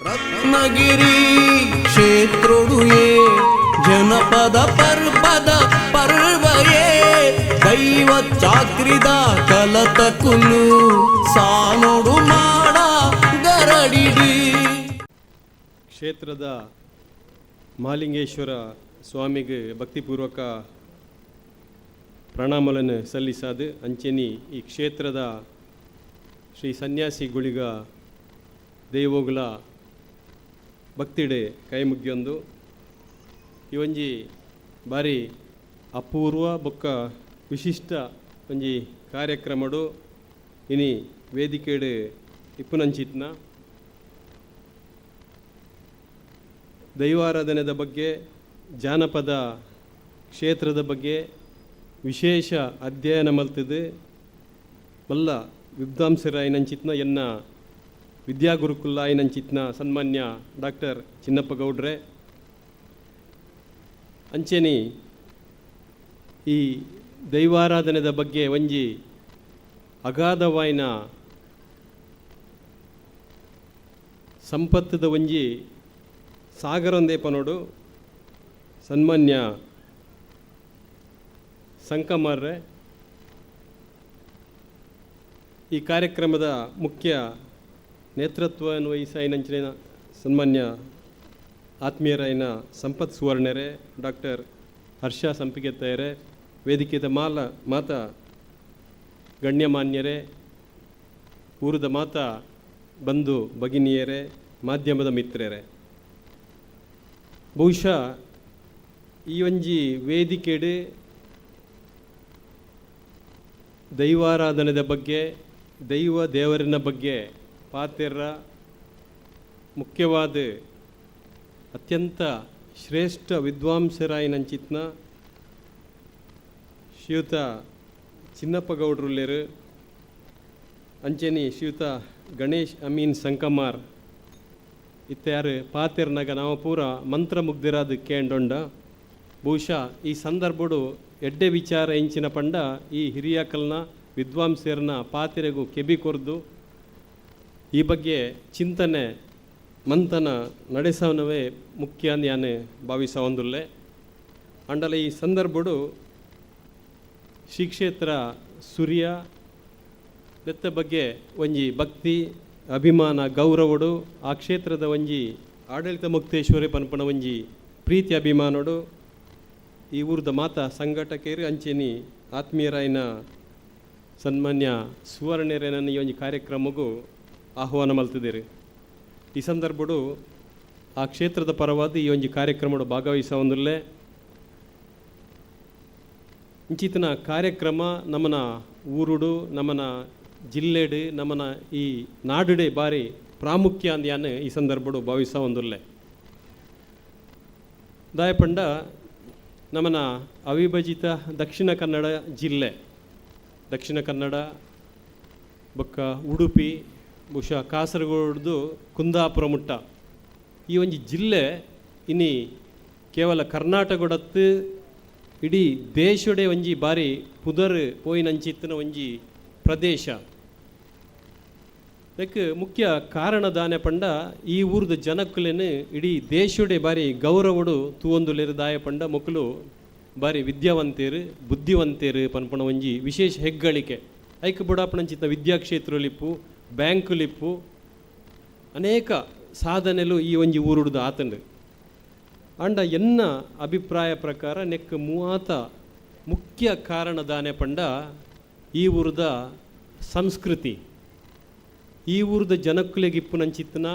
ರತ್ನಗಿರಿ ಕ್ಷೇತ್ರೊಡುಯೇ ಜನಪದ ಪರ್ವದ ಪರ್ವಯೇ? ದೈವ ಚಾಕ್ರಿದ ಕಲತ ಕುಲು ಸಾನೋಡು ಮಾಡ ಗರಡಿಡಿ. ಕ್ಷೇತ್ರದ ಮಾಲಿಂಗೇಶ್ವರ ಸ್ವಾಮಿಗೆ ಭಕ್ತಿಪೂರ್ವಕ ಪ್ರಣಾಮಗಳನ್ನು ಸಲ್ಲಿಸಾದು ಅಂಚೆನಿ ಈ ಕ್ಷೇತ್ರದ ಶ್ರೀ ಸನ್ಯಾಸಿ ಗುಳಿಗ ದೇವೋಗುಲ ಭಕ್ತಿಡೆ ಕೈ ಮುಗಿಯೊಂದು. ಇವೊಂಜಿ ಬಾರಿ ಅಪೂರ್ವ ಬೊಕ್ಕ ವಿಶಿಷ್ಟ ಒಂಜಿ ಕಾರ್ಯಕ್ರಮಡು. ಇನಿ ವೇದಿಕೆಡು ಇಪ್ಪುನಂಚಿತ್ನ. ದೈವಾರಾಧನೆದ ಬಗ್ಗೆ, ಜಾನಪದ ಕ್ಷೇತ್ರದ ಬಗ್ಗೆ ವಿಶೇಷ ಅಧ್ಯಯನ ಮಲ್ತದು. ಮಲ್ಲ ವಿದ್ವಾಂಸರಾಯನಂಚಿತ್ನ ಎನ್ನ ವಿದ್ಯಾಗುರುಕುಲ ಐನಂಚಿತ್ನ ಸನ್ಮಾನ್ಯ ಡಾಕ್ಟರ್ ಚಿನ್ನಪ್ಪ ಗೌಡ್ರೆ, ಅಂಚೆನಿ ಈ ದೈವಾರಾಧನೆದ ಬಗ್ಗೆ ಒಂಜಿ ಅಗಾಧವಾಯಿನ ಸಂಪತ್ತದ ಒಂಜಿ ಸಾಗರೊಂದೇಪನೋಡು ಸನ್ಮಾನ್ಯ ಸಂಕಮರ್ರೆ, ಈ ಕಾರ್ಯಕ್ರಮದ ಮುಖ್ಯ ನೇತೃತ್ವವನ್ನು ಐನಂಚಿನ ಸನ್ಮಾನ್ಯ ಆತ್ಮೀಯರಾಯಿನ ಸಂಪತ್ ಸುವರ್ಣರೆ, ಡಾಕ್ಟರ್ ಹರ್ಷ ಸಂಪಿಗೆತ್ತಯರೇ ವೇದಿಕೆದ ಮಾಲ ಮಾತ ಗಣ್ಯಮಾನ್ಯರೇ, ಊರದ ಮಾತ ಬಂಧು ಭಗಿನಿಯರೇ, ಮಾಧ್ಯಮದ ಮಿತ್ರರೇ. ಬಹುಶಃ ಈ ಒಂಜಿ ವೇದಿಕೆಡು ದೈವಾರಾಧನೆದ ಬಗ್ಗೆ, ದೈವ ದೇವರಿನ ಬಗ್ಗೆ ಪಾತೆರ ಮುಖ್ಯವಾದ ಅತ್ಯಂತ ಶ್ರೇಷ್ಠ ವಿದ್ವಾಂಸರಾಯಿನಂಚಿತ್ನ ಶ್ರೀಯುತ ಚಿನ್ನಪ್ಪ ಅಂಚನಿ ಶ್ರೀಯುತ ಗಣೇಶ್ ಅಮೀನ್ ಸಂಕಮಾರ್ ಇತ್ಯಾರು ಪಾತೆರ್ನಾಗ ನಾವು ಪೂರ ಮಂತ್ರಮುಗ್ಧರಾದ ಕೇಂಡೊಂಡ ಬಹುಶಃ ಈ ಸಂದರ್ಭಡು ಎಡ್ಡೆ ವಿಚಾರ ಹೆಂಚಿನ ಪಂಡ ಈ ಹಿರಿಯಕಲ್ನ ವಿದ್ವಾಂಸರನ್ನ ಪಾತೆರೆಗೂ ಕೆಬಿ ಕೊರ್ದು ಈ ಬಗ್ಗೆ ಚಿಂತನೆ, ಮಂಥನ ನಡೆಸವನವೇ ಮುಖ್ಯ ಅಂತ ನಾನು ಭಾವಿಸವೊಂದುಲ್ಲೆ ಅಂಡಲ ಈ ಸಂದರ್ಭಡು ಶ್ರೀಕ್ಷೇತ್ರ ಸೂರ್ಯ, ಬೆತ್ತ ಬಗ್ಗೆ ಒಂಜಿ ಭಕ್ತಿ, ಅಭಿಮಾನ, ಗೌರವಡು, ಆ ಕ್ಷೇತ್ರದ ಒಂಜಿ ಆಡಳಿತ ಮುಕ್ತೇಶ್ವರಿ ಪನ್ಪಣ ಒಂಜಿ ಪ್ರೀತಿ, ಅಭಿಮಾನಡು, ಈ ಊರದ ಮಾತ ಸಂಘಟಕೇರಿ ಅಂಚೆನಿ ಆತ್ಮೀಯರಾಯಿನ ಸನ್ಮಾನ್ಯ ಸುವರ್ಣರೇನನ್ನು ಈ ಒಂದು ಕಾರ್ಯಕ್ರಮಗೂ ಆಹ್ವಾನ ಮಲ್ತಿದ್ದೀರಿ. ಈ ಸಂದರ್ಭಡು ಆ ಕ್ಷೇತ್ರದ ಪರವಾದ ಈ ಒಂಜಿ ಕಾರ್ಯಕ್ರಮಡು ಭಾಗವಹಿಸೊಂದುಲ್ಲೆ ಇಂಚಿತ್ತಿನ ಕಾರ್ಯಕ್ರಮ ನಮ್ಮನ ಊರುಡು ನಮ್ಮನ ಜಿಲ್ಲೆಡು ನಮ್ಮನ ಈ ನಾಡುಡೆ ಬಾರಿ ಪ್ರಾಮುಖ್ಯ ಅಂದ್ಯಾನು ಈ ಸಂದರ್ಭಡು ಭಾವಿಸ ಒಂದುಲ್ಲೆ ದಾಯಪಂಡ ನಮ್ಮನ ಅವಿಭಜಿತ ದಕ್ಷಿಣ ಕನ್ನಡ ಜಿಲ್ಲೆ. ದಕ್ಷಿಣ ಕನ್ನಡ, ಬೊಕ್ಕ ಉಡುಪಿ ಬಹುಶಃ ಕಾಸರಗೋಡ್ದು ಕುಂದಾಪುರ ಮುಟ್ಟ ಈ ಒಂದು ಜಿಲ್ಲೆ ಇನಿ ಕೇವಲ ಕರ್ನಾಟಕಡತ್ತು ಇಡೀ ದೇಶಡೆ ಒಂಜಿ ಬಾರಿ ಪುದರ್ ಪೋಯಿನಂಚಿತ್ತಿನ ಒಂಜಿ ಪ್ರದೇಶ. ಅದಕ್ಕೆ ಮುಖ್ಯ ಕಾರಣ ದಾನೆ ಪಂಡ ಈ ಊರ್ದ ಜನಕ್ಕುಲೇನು ಇಡೀ ದೇಶಡೆ ಬಾರಿ ಗೌರವಡು ತೂವೊಂದುಲೇರು ದಾಯ ಪಂಡ ಮಕ್ಕಳು ಬಾರಿ ವಿದ್ಯಾವಂತೇರು, ಬುದ್ಧಿವಂತೇರು ಪನ್ಪಣ ಒಂಜಿ ವಿಶೇಷ ಹೆಗ್ಗಳಿಕೆ. ಐಕ್ ಬುಡಾಪಣಂಚಿತ್ತ ವಿದ್ಯಾಕ್ಷೇತ್ರಲಿಪ್ಪು ಬ್ಯಾಂಕುಲಿಪ್ಪು ಅನೇಕ ಸಾಧನೆಲು ಈ ಒಂಜಿ ಊರುಡ್ದು ಆತಂಡು. ಅಂಡ ಎನ್ನ ಅಭಿಪ್ರಾಯ ಪ್ರಕಾರ ನೆಕ್ಕ ಮೂವಾತ ಮುಖ್ಯ ಕಾರಣ ದಾನೆ ಪಂಡ ಈ ಊರದ ಸಂಸ್ಕೃತಿ. ಈ ಊರದ ಜನಕ್ಕುಲೆಗೆ ಇಪ್ಪುನಂಚಿತ್ತನ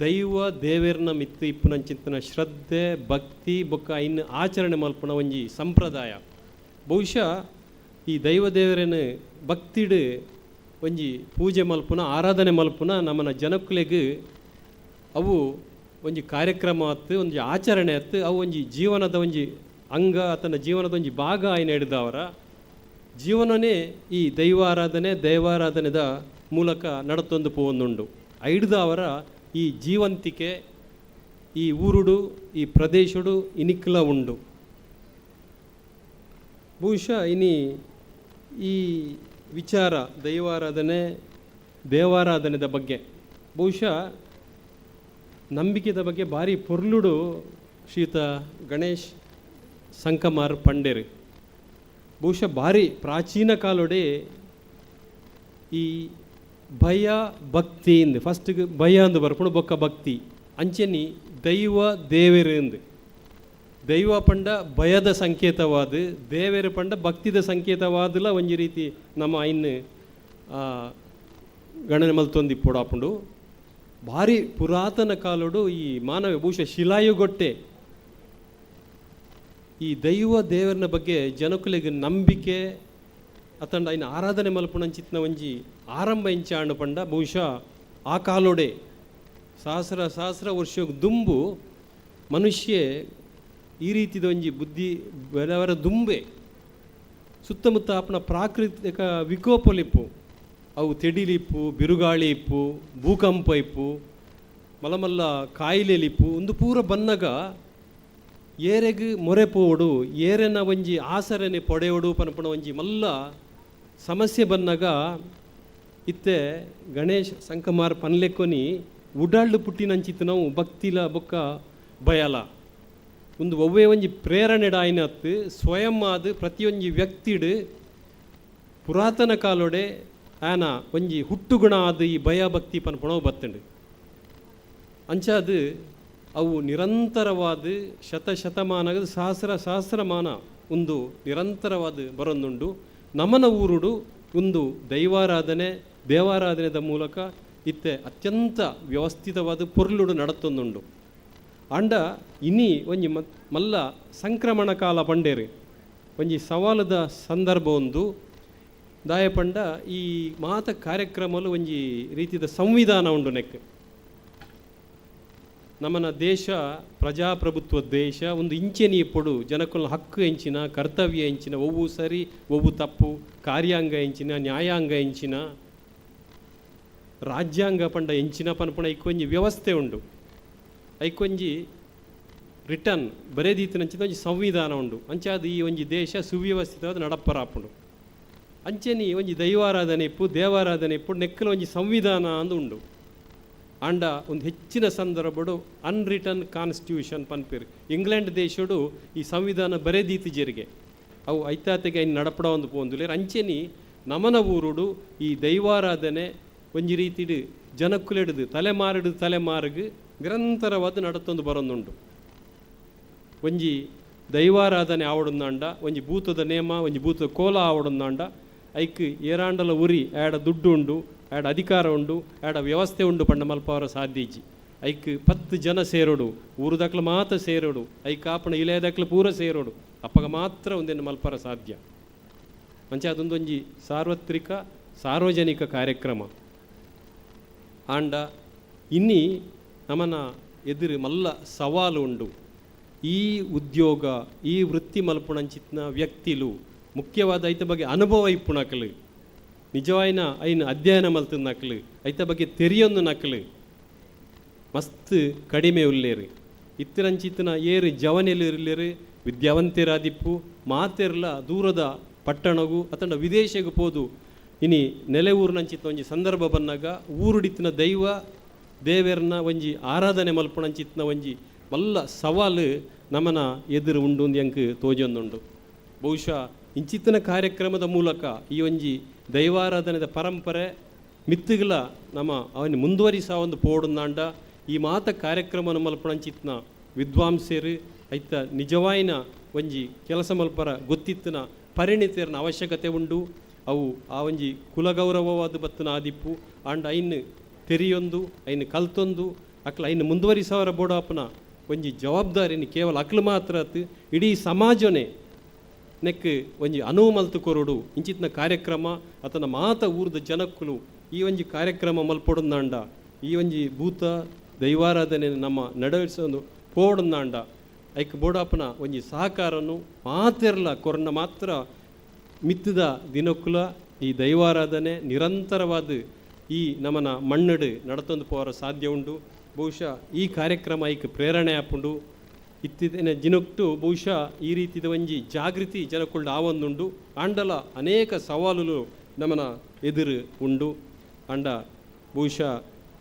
ದೈವ ದೇವೇರ್ನ ಮಿತ್ತು ಇಪ್ಪುನಂಚಿತ್ತನ ಶ್ರದ್ಧೆ, ಭಕ್ತಿ, ಬೊಕ್ಕ ಇನ್ನು ಆಚರಣೆ ಮಲ್ಪನ ಒಂಜಿ ಸಂಪ್ರದಾಯ. ಬಹುಶಃ ಈ ದೈವ ದೇವರೇನು ಭಕ್ತಿಡು ಒಂಜಿ ಪೂಜೆ ಮಲ್ಪುನ, ಆರಾಧನೆ ಮಲ್ಪುನ ನಮ್ಮನ ಜನಕ್ಕುಲೆಗ್ ಅವು ಒಂಜಿ ಕಾರ್ಯಕ್ರಮ ಆತು ಒಂಜಿ ಆಚರಣೆ ಆತು ಅವು ಒಂಜಿ ಜೀವನದ ಒಂಜಿ ಅಂಗ, ಆತನ ಜೀವನದ ಒಂಜಿ ಭಾಗ ಆಯ್ನ ಹಿಡಿದವರ ಜೀವನನೇ ಈ ದೈವಾರಾಧನೆ, ದೈವಾರಾಧನೆದ ಮೂಲಕ ನಡತೊಂದು ಪೋವೊಂದುಂಡು. ಐಡ್ದವರ ಈ ಜೀವಂತಿಕೆ, ಈ ಊರುಡು, ಈ ಪ್ರದೇಶಡು ಇನಿಕ್ಲ ಉಂಡು. ಬಹುಶಃ ಇನಿ ಈ ವಿಚಾರ, ದೈವಾರಾಧನೆ, ದೇವಾರಾಧನೆದ ಬಗ್ಗೆ. ಬಹುಶಃ ನಂಬಿಕೆದ ಬಗ್ಗೆ ಭಾರಿ ಪೊರ್ಲುಡು ಶೀತ ಗಣೇಶ್ ಸಂಕಮಾರ್ ಪಂಡೇರಿ ಬಹುಶಃ ಭಾರಿ ಪ್ರಾಚೀನ ಕಾಲೊಡೆ ಈ ಭಯ ಭಕ್ತಿ ಇಂದು ಫಸ್ಟ್ ಭಯ ಅಂದು ಬರ್ಕೊಂಡು ಬೊಕ್ಕ ಭಕ್ತಿ. ಅಂಚೆನಿ ದೈವ ದೇವೆರು ಎಂದು. ದೈವ ಪಂಡ ಭಯದ ಸಂಕೇತವಾದ, ದೇವರ ಪಂಡ ಭಕ್ತಿದ ಸಂಕೇತವಾದಲ ಒಂಜಿ ರೀತಿ ನಮ್ಮ ಐನ್ ಗಣನೆ ಮಲ್ತೊಂದಿ ಪೋಡಾಪುಂಡು ಭಾರಿ ಪುರಾತನ ಕಾಲಡು ಈ ಮಾನವ ಭೂಷ ಶಿಲಾಯುಗೊಟ್ಟೆ ಈ ದೈವ ದೇವರನ ಬಗ್ಗೆ ಜನಕುಲಿಗೆ ನಂಬಿಕೆ, ಅತಂಡ ಐನ ಆರಾಧನೆ ಮಲ್ಪುಣಂಚಿತ್ನ ಒಂಜಿ ಆರಂಭ ಇಂಚಾಣ ಪಂಡ ಬಹುಶಃ ಆ ಕಾಲೋಡೆ. ಸಹಸ್ರ ಸಹಸ್ರ ವರ್ಷ ದುಂಬು ಮನುಷ್ಯ ಈ ರೀತಿದ ಒಂಜಿ ಬುದ್ಧಿ ಬರವರ ದುಂಬೆ, ಸುತ್ತಮುತ್ತ ಆಪಣ ಪ್ರಾಕೃತಿಕ ವಿಕೋಪಲಿಪ್ಪು, ಅವು ತೆಡಿಲಿಪ್ಪು ಬಿರುಗಾಳಿ ಇಪ್ಪು ಭೂಕಂಪ ಇಪ್ಪು ಮಲಮಲ್ಲ ಕಾಯಿಲೆಲಿಪ್ಪು, ಒಂದು ಪೂರ ಬನ್ನಗ ಏರೆಗ್ ಮೊರೆ ಪೋಡು, ಏರೆನ ಒಂಜಿ ಆಸರನೆ ಪೊಡೆಯೋಡು ಪನಪಣ ಒಂಜಿ ಮಲ್ಲ ಸಮಸ್ಯೆ ಬನ್ನಗ ಇತ್ತೆ ಗಣೇಶ್ ಸಂಕಮಾರ್ ಪನ್ಲೆಕ್ಕೊನಿ ಉಡಾಳ್ಳು ಪುಟ್ಟಿನಂಚಿತ್ತು ನಾವು ಭಕ್ತಿಲ ಬೊಕ್ಕ ಭಯಲ ಒಂದು ಒವ್ವೇ ಒಂಜಿ ಪ್ರೇರಣೆಡ ಡಾಯಿನತ್ತು ಸ್ವಯಂ ಆದ್ ಪ್ರತಿಯೊಂಜಿ ವ್ಯಕ್ತಿಡ್ ಪುರಾತನ ಕಾಲೊಡೆ ಆನ ಒಂಜಿ ಹುಟ್ಟುಗುಣ ಆದ ಈ ಭಯ ಭಕ್ತಿ ಪನ್ಪಣವು ಬತ್ತಂಡು. ಅಂಚಾದು ಅವು ನಿರಂತರವಾದ ಶತಶತಮಾನದ ಸಹಸ್ರ ಸಹಸ್ರಮಾನ ಒಂದು ನಿರಂತರವಾದ ಬರೊಂದುಂಡು. ನಮನ ಊರುಡು ಒಂದು ದೈವಾರಾಧನೆ, ದೇವಾರಾಧನೆದ ಮೂಲಕ ಇತ್ತೆ ಅತ್ಯಂತ ವ್ಯವಸ್ಥಿತವಾದ ಪೊರ್ಲುಡು ನಡತೊಂದುಂಡು ಅಂಡ ಇನಿ ಒಂಜಿ ಮತ್ ಮಲ್ಲ ಸಂಕ್ರಮಣ ಕಾಲ ಪಂಡೇರಿ. ಒಂಜಿ ಸವಾಲದ ಸಂದರ್ಭ ಒಂದು. ದಾಯ ಪಂಡ ಈ ಮಾತ ಕಾರ್ಯಕ್ರಮಲು ಒಂಜಿ ರೀತಿದ ಸಂವಿಧಾನ ಉಂಡು ನೆಕ್. ನಮ್ಮನ ದೇಶ, ಪ್ರಜಾಪ್ರಭುತ್ವ ದೇಶ, ಒಂದು ಇಂಚೆನಿ ಪೊಡು ಜನಕುಲ್ನ ಹಕ್ಕು ಎಂಚಿನ, ಕರ್ತವ್ಯ ಎಂಚಿನ, ಒವ್ವು ಸರಿ, ಒವ್ವು ತಪ್ಪು, ಕಾರ್ಯಾಂಗ ಎಂಚಿನ, ನ್ಯಾಯಾಂಗ ಎಂಚಿನ, ರಾಜ್ಯಾಂಗ ಪಂಡ ಎಂಚಿನ ಪನ್ಪಣ ಇಕ್ಕೊಂಜಿ ವ್ಯವಸ್ಥೆ ಉಂಡು. ಐಕೊಂಜಿ ರಿಟರ್ನ್ ಬರೆದೀತಿನಂಚಿನ ಒಂಜಿ ಸಂವಿಧಾನ ಉಂಡು ಅಂಚಾದ ಈ ಒಂಜಿ ದೇಶ ಸುವ್ಯವಸ್ಥಿತವಾದ ನಡಪ್ಪರಾಪುಂಡು ಅಂಚೆನಿ ಒಂಜಿ ದೈವಾರಾಧನೆ ಇಪ್ಪು ದೇವಾರಾಧನೆ ಇಪ್ಪು ನೆಕ್ಕಲ ಒಂಜಿ ಸಂವಿಧಾನ ಅಂದು ಉಂಡು ಆಂಡ ಒಂದು ಹೆಚ್ಚಿನ ಸಂದರ್ಭಡು ಅನ್ರಿಟರ್ನ್ ಕಾನ್ಸ್ಟಿಟ್ಯೂಷನ್ ಪನ್ಪೇರು ಇಂಗ್ಲೆಂಡ್ ದೇಶಡು ಈ ಸಂವಿಧಾನ ಬರೆದೀತಿ ಜರಿಗೆ ಅವು ಐತಾತೆಗೆ ಐನ್ ನಡಪಡ ಒಂದು ಪೋಂದುಲೇರು ಅಂಚೆನಿ ನಮನ ಊರುಡು ಈ ದೈವಾರಾಧನೆ ಒಂಜಿ ರೀತಿಡು ಜನಕ್ಕುಲೆಡ್ದು ತಲೆಮಾರಿಡು ತಲೆಮಾರಿಗೆ ನಿರಂತರವಾದ ನಡತೊಂದು ಬರೊಂದುಂಡು ಒಂಜಿ ದೈವಾರಾಧನೆ ಆವಡೊಂದಾಂಡ, ಒಂಜಿ ಭೂತದ ನೇಮ, ಒಂಜಿ ಭೂತದ ಕೋಲ ಆವಡೊಂದಾಂಡ, ಐಕ್ ಏರಾಂಡಲ ಉರಿ, ಆಡ ದುಡ್ಡು ಉಂಡು ಆಡ ಅಧಿಕಾರ ಉಂಡು ಆಡ ವ್ಯವಸ್ಥೆ ಉಂಡು ಪಂಡ ಮಲ್ಪವರ ಸಾಧ್ಯಜಿ ಐಕ್ ಪತ್ತು ಜನ ಸೇರೋಡು ಊರುದಕ್ಲ ಮಾತ್ರ ಸೇರೋಡು, ಐಕ್ ಆಪಣ ಇಲೆಯದಕ್ಲ ಪೂರ ಸೇರೋಡು, ಅಪ್ಪಗ ಮಾತ್ರ ಒಂದೇನು ಮಲ್ಪರ ಸಾಧ್ಯ. ಮಂಚ ಅದೊಂದೊಂಜಿ ಸಾರ್ವತ್ರಿಕ, ಸಾರ್ವಜನಿಕ ಕಾರ್ಯಕ್ರಮ. ಆಂಡ, ಇನ್ನಿ ನಮನ ಎದುರು ಮಲ್ಲ ಸವಾಲು ಉಂಡು ಈ ಉದ್ಯೋಗ, ಈ ವೃತ್ತಿ ಮಲ್ಪುಣಂಚಿತ್ನ ವ್ಯಕ್ತಿಲು ಮುಖ್ಯವಾದ ಐತ ಬಗ್ಗೆ ಅನುಭವ ಇಪ್ಪು ನಕಲು ನಿಜವಾಯಿನ ಐನ ಅಧ್ಯಯನ ಮಲ್ತದ ನಕಲು, ಐತ ಬಗ್ಗೆ ತೆರಿಯೊಂದು ನಕಲು. ಮಸ್ತ್ ಕಡಿಮೆ ಉಲ್ಲೇರು. ಇತ್ತಿರಂಚಿತ್ತಿನ ಏರು ಜವನೆಲು ಇರ್ಲೇರು, ವಿದ್ಯಾವಂತರಾದಿಪ್ಪು, ಮಾತೆರ್ಲ ದೂರದ ಪಟ್ಟಣಗು ಅತಂಡ ವಿದೇಶಗೂ ಪೋದು. ಇನಿ ನೆಲೆ ಊರಿನಂಚಿತ್ತ ಒಂಜಿ ಸಂದರ್ಭ ಬಂದಾಗ ಊರುಡಿತ್ತಿನ ದೈವ ದೇವೆರ್ನ ಒಂಜಿ ಆರಾಧನೆ ಮಲ್ಪುಣಂಚಿತ್ನ ಒಂಜಿ ಮಲ್ಲ ಸವಾಲು ನಮನ ಎದುರು ಉಂಡು ಎಂಕ್ ತೋಜೊಂದುಂಡು ಬಹುಶಃ ಇಂಚಿತ್ತಿನ ಕಾರ್ಯಕ್ರಮದ ಮೂಲಕ ಈ ಒಂಜಿ ದೈವಾರಾಧನೆದ ಪರಂಪರೆ ಮಿತ್ತುಗಳ ನಮ್ಮ ಅವನ ಮುಂದುವರಿಸ ಒಂದು ಪೋಡುಂದಾಂಡ. ಈ ಮಾತ ಕಾರ್ಯಕ್ರಮನ ಮಲ್ಪಣಂಚಿತ್ನ ವಿದ್ವಾಂಸರು, ಐತ ನಿಜವಾಯಿನ ಒಂಜಿ ಕೆಲಸ ಮಲ್ಪರ ಗೊತ್ತಿತ್ತಿನ ಪರಿಣಿತರನ ಅವಶ್ಯಕತೆ ಉಂಡು. ಅವು ಆ ಒಂಜಿ ಕುಲಗೌರವವಾದ ಬತ್ತನ ಆದಿಪ್ಪು. ಆಂಡ ಐನ್ ತೆರಿಯೊಂದು, ಐನ್ ಕಲ್ತೊಂದು, ಅಕ್ಲ ಐನ್ ಮುಂದುವರಿಸವರ ಬೋಡಾಪನ ಒಂಜಿ ಜವಾಬ್ದಾರಿನ ಕೇವಲ ಅಕ್ಲು ಮಾತ್ರ ಇಡೀ ಸಮಾಜನೇ ನೆಕ್ ಒಂಜಿ ಅನುವು ಮಲ್ತು ಕೊರಡು. ಇಂಚಿತ್ನ ಕಾರ್ಯಕ್ರಮ, ಅತನ ಮಾತ ಊರ್ದ ಜನಕ್ಕುಲು ಈ ಒಂಜಿ ಕಾರ್ಯಕ್ರಮ ಮಲ್ಪೊಡುಂದಾಂಡ ಈ ಒಂಜಿ ಭೂತ, ದೈವಾರಾಧನೆ ನಮ್ಮ ನಡವಳಿಸೋದು ಪೋಡುಂದಾಂಡ ಐಕ್ ಬೋಡಾಪನ ಒಂಜಿ ಸಹಕಾರನು ಮಾತೆರ್ಲ, ಕೊರನ ಮಾತ್ರ ಮಿತ್ತದ ದಿನಕ್ಕುಲ ಈ ದೈವಾರಾಧನೆ ನಿರಂತರವಾದ ಈ ನಮನ ಮಣ್ಣಡು ನಡತೊಂದು ಪೋರ ಸಾಧ್ಯ ಉಂಡು. ಬಹುಶಃ ಈ ಕಾರ್ಯಕ್ರಮ ಐಕ್ ಪ್ರೇರಣೆ ಆಪುಂಡು. ಇತ್ತಿನ ದಿನಕ್ಕೂ ಬಹುಶಃ ಈ ರೀತಿದ ಒಂಜಿ ಜಾಗೃತಿ ಜನಕೊಂಡು ಆವೊಂದುಂಡು. ಆಂಡಲ ಅನೇಕ ಸವಾಲುಲು ನಮನ ಎದುರು ಉಂಡು. ಅಂಡ ಬಹುಶಃ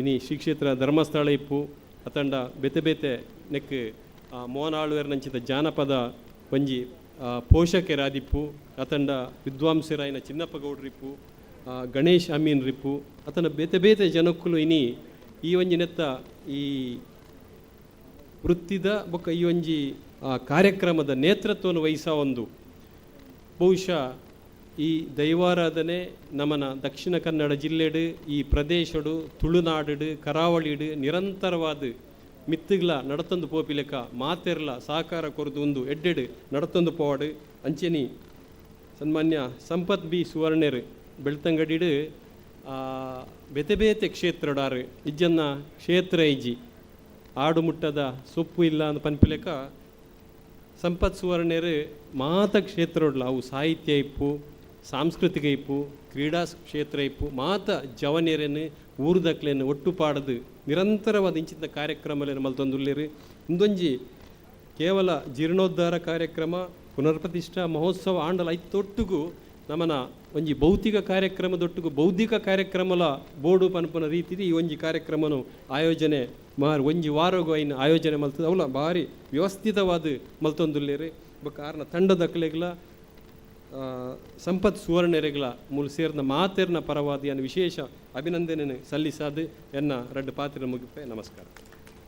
ಇನಿ ಶ್ರೀ ಕ್ಷೇತ್ರ ಧರ್ಮಸ್ಥಳ ಇಪ್ಪು. ಅತಂಡ ಬೆತೆ ಬೆತೆ ನೆಕ್ ಮೋನಾಳುವೆರ್ ನಂಚಿದ ಜಾನಪದ ಒಂಜಿ ಪೋಷಕರಾದಿಪ್ಪು. ಅತಂಡ ವಿದ್ವಾಂಸರಾಯಿನ ಚಿನ್ನಪ್ಪ ಗೌಡ್ರಿಪ್ಪು ಆ, ಗಣೇಶ್ ಅಮೀನ್ ರಿಪ್ಪು ಅತನ ಬೇತೆ ಬೇತೆ ಜನಕ್ಕೂ ಇನಿ ಈ ಒಂಜಿ ನೆತ್ತ ಈ ವೃತ್ತಿದ ಬೊಕ್ಕ ಈ ಒಂಜಿ ಕಾರ್ಯಕ್ರಮದ ನೇತೃತ್ವವನ್ನು ವಹಿಸ ಒಂದು. ಬಹುಶಃ ಈ ದೈವಾರಾಧನೆ ನಮನ ದಕ್ಷಿಣ ಕನ್ನಡ ಜಿಲ್ಲೆಡು, ಈ ಪ್ರದೇಶಡು ತುಳುನಾಡು ಕರಾವಳಿಡು ನಿರಂತರವಾದ ಮಿತ್ತುಗಳ ನಡತಂದು ಪೋಪಿಲೆಕ ಮಾತೆರ್ಲ ಸಹಕಾರ ಕೊರದು ಒಂದು ಎಡ್ಡೆಡು ನಡತಂದು ಪೋವಾಡು ಅಂಚೆನಿ ಸನ್ಮಾನ್ಯ ಸಂಪತ್ ಬಿ ಸುವರ್ಣೆರ್. ಬೆಳ್ತಂಗಡಿಡು ಬೇತೆ ಬೇತೆ ಕ್ಷೇತ್ರಡಾರು ಇಜ್ಜನ್ನ ಕ್ಷೇತ್ರ ಇಜ್ಜಿ ಆಡು ಮುಟ್ಟದ ಸೊಪ್ಪು ಇಲ್ಲ ಅಂತ ಪನ್ಪಿಲೆಕ ಸಂಪತ್ ಸುವರ್ಣರು ಮಾತ ಕ್ಷೇತ್ರಡ್ಲ ಅವು ಸಾಹಿತ್ಯ ಇಪ್ಪು, ಸಾಂಸ್ಕೃತಿಕ ಇಪ್ಪು, ಕ್ರೀಡಾ ಕ್ಷೇತ್ರ ಇಪ್ಪು, ಮಾತ ಜವನೇರೇನು ಊರ್ದಕ್ಲೇನು ಒಟ್ಟು ಪಾಡದು ನಿರಂತರವಾದ ಇಂಚಿನ ಕಾರ್ಯಕ್ರಮಗಳನ್ನು ಮಲ್ತೊಂದುಲ್ಲೇರು. ಇಂದೊಂಜಿ ಕೇವಲ ಜೀರ್ಣೋದ್ಧಾರ ಕಾರ್ಯಕ್ರಮ, ಪುನರ್ಪ್ರತಿಷ್ಠಾ ಮಹೋತ್ಸವ ಆಂಡಲ ಐತೊಟ್ಟಿಗೂ ನಮನ ಒಂಜಿ ಭೌತಿಕ ಕಾರ್ಯಕ್ರಮದೊಟ್ಟಿಗೂ ಬೌದ್ಧಿಕ ಕಾರ್ಯಕ್ರಮಲ ಬೋರ್ಡು ಪನ್ಪನ ರೀತಿಲಿ ಈ ಒಂಜಿ ಕಾರ್ಯಕ್ರಮನು ಆಯೋಜನೆ ಮಾರು ಒಂಜಿ ವಾರಗೂ ಐನ ಆಯೋಜನೆ ಮಲ್ತದ. ಅವಲ ಭಾರಿ ವ್ಯವಸ್ಥಿತವಾದ ಮಲ್ತೊಂದುಲ್ಲೇರಿ. ಕಾರಣ ತಂಡದಕ್ಲೆಗ್ಲ ಸಂಪತ್ ಸುವರ್ಣರೆಗ್ಲ ಮೂಲ ಸೇರ್ನ ಮಾತೆರ್ನ ಪರವಾದಿ ಅನ್ನ ವಿಶೇಷ ಅಭಿನಂದನೆ ಸಲ್ಲಿಸಾದ ಎನ್ನ ರಡ್ಡು ಪಾತ್ರ ಮುಗಿಪೆ ನಮಸ್ಕಾರ.